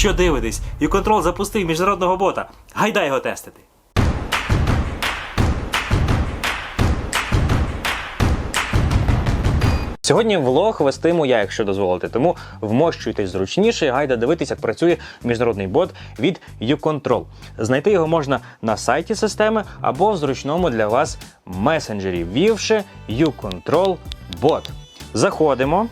Що дивитесь? YouControl запустив міжнародного бота. Гайда його тестити. Сьогодні влог вестиму я, якщо дозволите, тому вмощуйтесь зручніше і гайда дивитись, як працює міжнародний бот від YouControl. Знайти його можна на сайті системи або в зручному для вас месенджері, ввівши YouControl бот. Заходимо.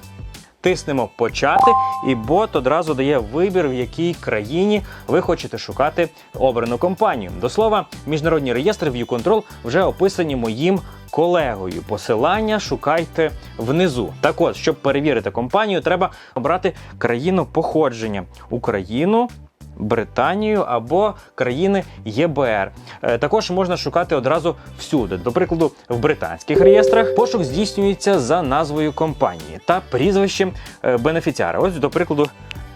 Тиснемо почати, і бот одразу дає вибір, в якій країні ви хочете шукати обрану компанію. До слова, міжнародні реєстри ViewControl вже описані моїм колегою. Посилання шукайте внизу. Так от, щоб перевірити компанію, треба обрати країну походження Україну. Британію або країни ЄБР. Е, Також можна шукати одразу всюди. До прикладу, в британських реєстрах пошук здійснюється за назвою компанії та прізвищем е, бенефіціара. Ось, до прикладу,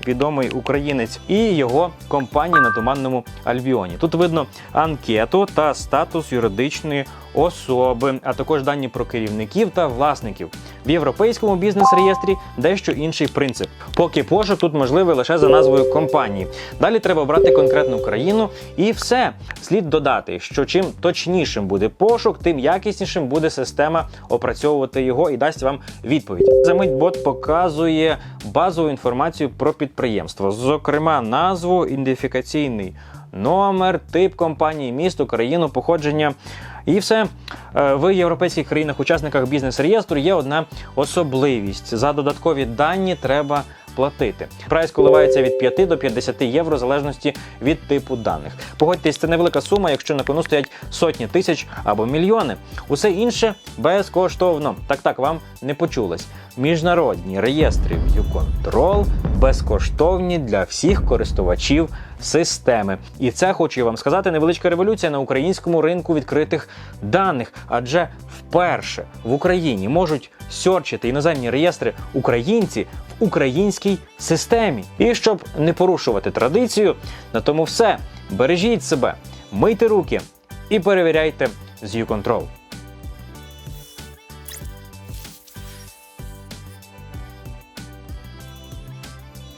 відомий українець і його компанії на туманному Альбіоні. Тут видно анкету та статус юридичної особи, а також дані про керівників та власників. В європейському бізнес-реєстрі дещо інший принцип. Поки пошук тут можливий лише за назвою компанії. Далі треба обрати конкретну країну, і все. Слід додати, що чим точнішим буде пошук, тим якіснішим буде система опрацьовувати його і дасть вам відповідь. Замить бот показує базову інформацію про підприємство, зокрема, назву, ідентифікаційний номер, тип компанії, місто, країну, походження. І все Е, в європейських країнах-учасниках бізнес-реєстру є одна особливість: за додаткові дані треба платити. Прайс коливається від 5 до 50 євро в залежності від типу даних. Погодьтесь, це невелика сума, якщо на кону стоять сотні тисяч або мільйони. Усе інше безкоштовно. Так так вам не почулось. Міжнародні реєстри ViewControl безкоштовні для всіх користувачів системи. І це хочу вам сказати невеличка революція на українському ринку відкритих даних, адже вперше в Україні можуть сьорчити іноземні реєстри українці українській системі. І щоб не порушувати традицію, на тому все. Бережіть себе, мийте руки і перевіряйте з YouControl.